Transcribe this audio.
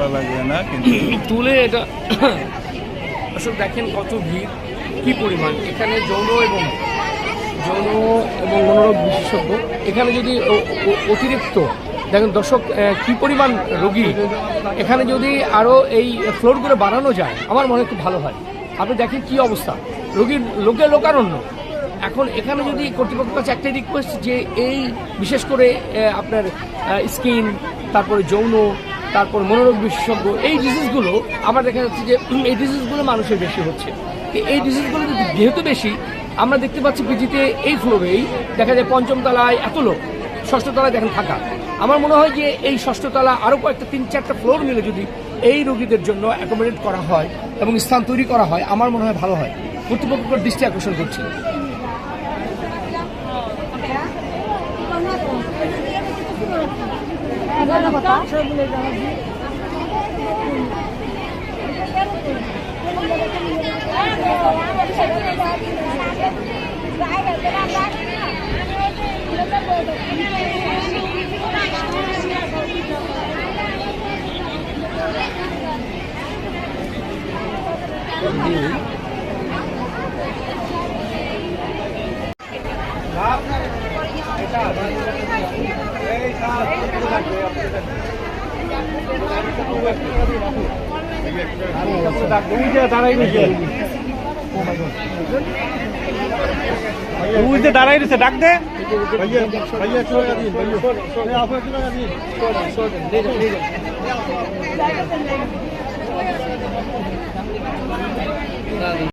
বলা লাগবে না, কিন্তু তুলে এটা আসলে দেখেন কত ভিড়, কি পরিমাণ? এখানে যৌন এবং যৌন এবং মনোরোগ বিশেষজ্ঞ। এখানে যদি অতিরিক্ত, দেখেন দর্শক কি পরিমাণ রোগী? এখানে যদি আরও এই ফ্লোরগুলো বাড়ানো যায়, আমার মনে খুব ভালো হয়। আপনি দেখেন কি অবস্থা? রোগীর লোকে লোকারণ্য। এখন এখানে যদি কর্তৃপক্ষের কাছে একটাই রিকোয়েস্ট যে এই, বিশেষ করে আপনার স্কিন তারপরে যৌন তারপর মনোরোগ বিশেষজ্ঞ, এই ডিজিজগুলো আমার দেখা যাচ্ছে যে এই ডিজিজগুলো মানুষের বেশি হচ্ছে। এই ডিজিজগুলো যেহেতু বেশি, আমরা দেখতে পাচ্ছি পিজিতে এই ফ্লোরেই দেখা যায় পঞ্চম তলায় এত লোক, ষষ্ঠ তলায় দেখেন ফাঁকা আমার মনে হয় যে এই ষষ্ঠ তলা আরও কয়েকটা তিন চারটা ফ্লোর মিলে যদি এই রোগীদের জন্য অ্যাকোমোডেট করা হয় এবং স্থান তৈরি করা হয়, আমার মনে হয় ভালো হয়। কর্তৃপক্ষের দৃষ্টি আকর্ষণ করছি। তুই যে দাঁড়াই রয়েছে ডাক দে भैया